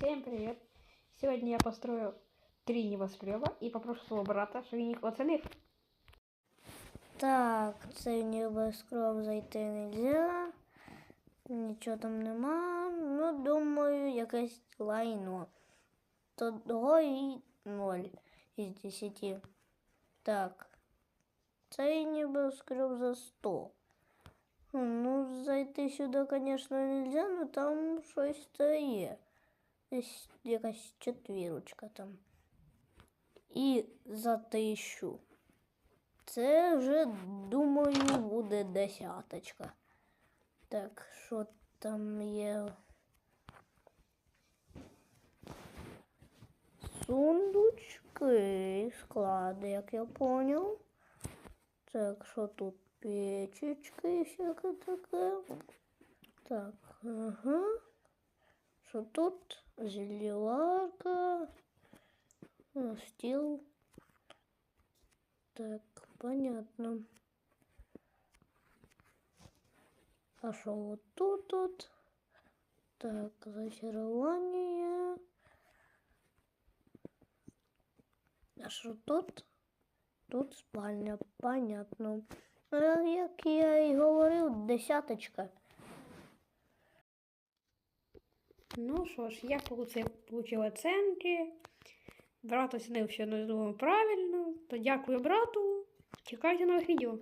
Всем привет! Сегодня я построю три небоскреба и попрошу своего брата, чтобы він їх оценив. Так, цей небоскреб зайти нельзя. Нічого там нема. Ну, думаю, якесь лайно. Того і 0 із 10. Так. Цей небоскреб за 100. Ну, зайти сюди, звісно, нельзя, але там щось то є. Десь якась четвірочка там. І за тисячу. Це вже, думаю, буде десяточка. Так, що там є? Сундучки, склади, як я поняв. Так, що тут печечки і всяке таке. Так, ага. Що тут? Зеліварка. О, Стіл. Так, понятно. А что вот тут вот? Так, зачарование. А что тут? Тут спальня, понятно. Як я і говорив, десяточка. Ну що ж, я получив оценки. Брат оцінив, що не думав правильно. То дякую брату. Чекайте нових відео.